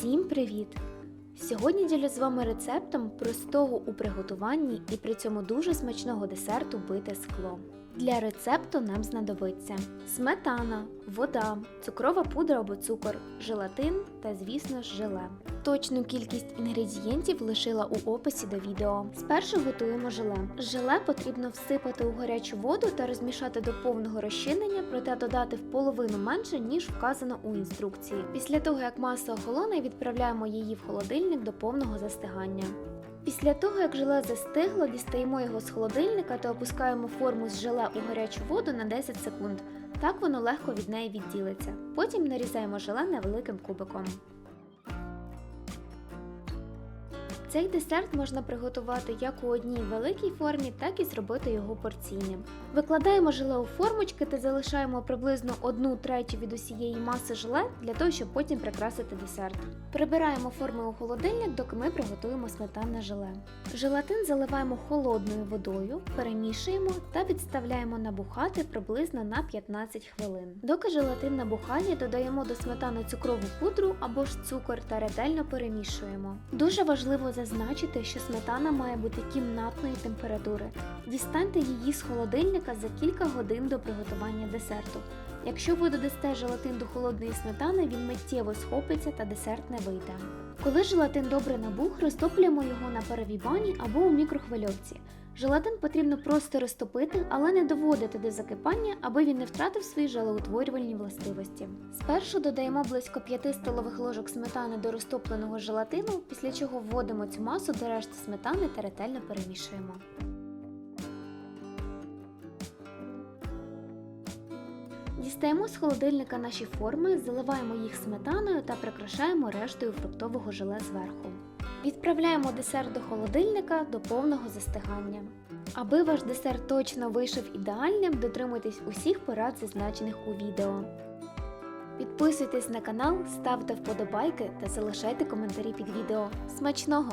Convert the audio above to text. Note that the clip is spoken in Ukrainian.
Всім привіт! Сьогодні ділюсь з вами рецептом простого у приготуванні і при цьому дуже смачного десерту бите скло. Для рецепту нам знадобиться сметана, вода, цукрова пудра або цукор, желатин та, звісно ж, желе. Точну кількість інгредієнтів лишила у описі до відео. Спершу готуємо желе. Желе потрібно всипати у гарячу воду та розмішати до повного розчинення, проте додати в половину менше, ніж вказано у інструкції. Після того, як маса охолоне, відправляємо її в холодильник до повного застигання. Після того, як желе застигло, дістаємо його з холодильника та опускаємо форму з желе у гарячу воду на 10 секунд. Так воно легко від неї відділиться. Потім нарізаємо желе невеликим кубиком. Цей десерт можна приготувати як у одній великій формі, так і зробити його порційним. Викладаємо желе у формочки та залишаємо приблизно 1 третю від усієї маси желе для того, щоб потім прикрасити десерт. Прибираємо форми у холодильник, доки ми приготуємо сметанне желе. Желатин заливаємо холодною водою, перемішуємо та відставляємо набухати приблизно на 15 хвилин. Доки желатин набухає, додаємо до сметани цукрову пудру або ж цукор та ретельно перемішуємо. Дуже важливо зазначити, що сметана має бути кімнатної температури. Дістаньте її з холодильника за кілька годин до приготування десерту. Якщо ви додасте желатин до холодної сметани, він миттєво схопиться та десерт не вийде. Коли желатин добре набух, розтоплюємо його на паровій бані або у мікрохвильовці. Желатин потрібно просто розтопити, але не доводити до закипання, аби він не втратив свої желеутворювальні властивості. Спершу додаємо близько 5 столових ложок сметани до розтопленого желатину, після чого вводимо цю масу до решти сметани та ретельно перемішуємо. Дістаємо з холодильника наші форми, заливаємо їх сметаною та прикрашаємо рештою фруктового желе зверху. Відправляємо десерт до холодильника до повного застигання. Аби ваш десерт точно вийшов ідеальним, дотримуйтесь усіх порад, зазначених у відео. Підписуйтесь на канал, ставте вподобайки та залишайте коментарі під відео. Смачного!